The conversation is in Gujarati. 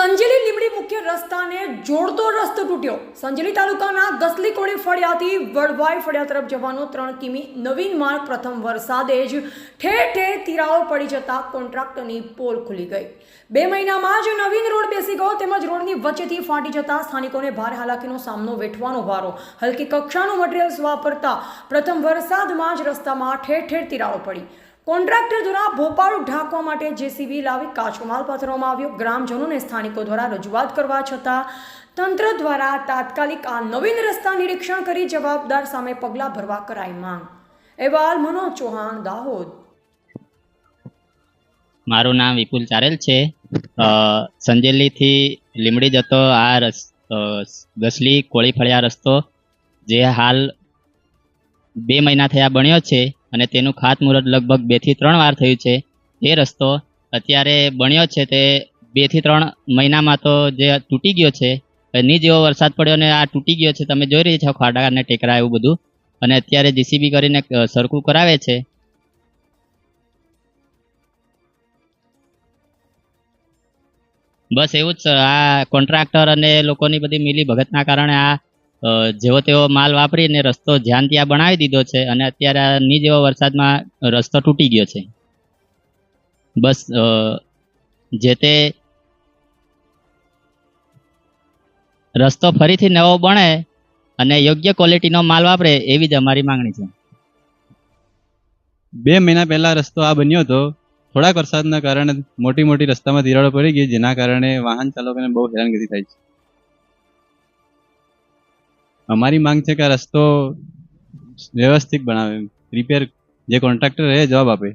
સંજેલી લીમડી મુખ્ય રસ્તાને જોડતો રસ્તો તૂટ્યો. સંજેલી તાલુકાના ગસલી કોળી ફળિયાથી વડવાઈ ફળિયા તરફ જવાનો ત્રણ કિમી નવીન માર્ગ પ્રથમ વરસાદે જ ઠેર ઠેર તીરાઓ પડી જતા કોન્ટ્રાક્ટરની પોલ ખુલી ગઈ. બે મહિનામાં જ નવીન રોડ બેસી ગયો તેમજ રોડની વચ્ચેથી ફાટી જતા સ્થાનિકોને ભારે હાલાકીનો સામનો વેઠવાનો વારો. હલકી કક્ષાનું મટીરિયલ્સ વાપરતા પ્રથમ વરસાદમાં જ રસ્તામાં ઠેર ઠેર તીરાઓ પડી. કોન્ટ્રાક્ટર દ્વારા ભોપાળું ઢાંકવા માટે જેસીબી લાવી કાચો માલ પાથરવામાં આવ્યો. ગ્રામજનોને સ્થાનિકો દ્વારા રજૂઆત કરવા છતાં તંત્ર દ્વારા તાત્કાલિક આ નવીન રસ્તા નિરીક્ષણ કરી જવાબદાર સામે પગલાં ભરવા કરાઈ માંગ. અહેવાલ, મનોજ ચૌહાણ, દાહોદ. મારું નામ વિપુલ ચારેલ છે. સંજેલીથી લીમડી જતો આ રસ ગસલી કોળી ફળિયા રસ્તો જે હાલ બે મહિના થયા બન્યો છે. અને તેનું ખાતમુહૂર્ત લગભગ બેથી ત્રણ વાર થયું છે. એ રસ્તો અત્યારે બન્યો છે તે બેથી ત્રણ મહિનામાં તો જે તૂટી ગયો છે ની જેવો વરસાદ પડ્યો અને આ તૂટી ગયો છે, તમે જોઈ રહ્યા છો ખાડા અને ટેકરા એવું બધું. અને અત્યારે જીસીબી કરીને સરખું કરાવે છે. બસ એવું જ. આ કોન્ટ્રાક્ટર અને લોકોની બધી મિલી ભગતના કારણે આ જેવો તેવો માલ વાપરીને રસ્તો જ્યાં ત્યાં બનાવી દીધો છે અને અત્યારે ની જેવો વરસાદમાં રસ્તો તૂટી ગયો છે. બસ જે તે રસ્તો ફરીથી નવો બને અને યોગ્ય ક્વોલિટીનો માલ વાપરે એવી જ અમારી માંગણી છે. બે મહિના પહેલા રસ્તો આ બન્યો હતો. થોડાક વરસાદના કારણે મોટી મોટી રસ્તામાં તિરાડો પડી ગઈ, જેના કારણે વાહન ચાલકોને બહુ હેરાનગતિ થાય છે. અમારી માંગ છે કે રસ્તો વ્યવસ્થિત બનાવે રિપેર જે કોન્ટ્રાક્ટર રહે જવાબ આપે.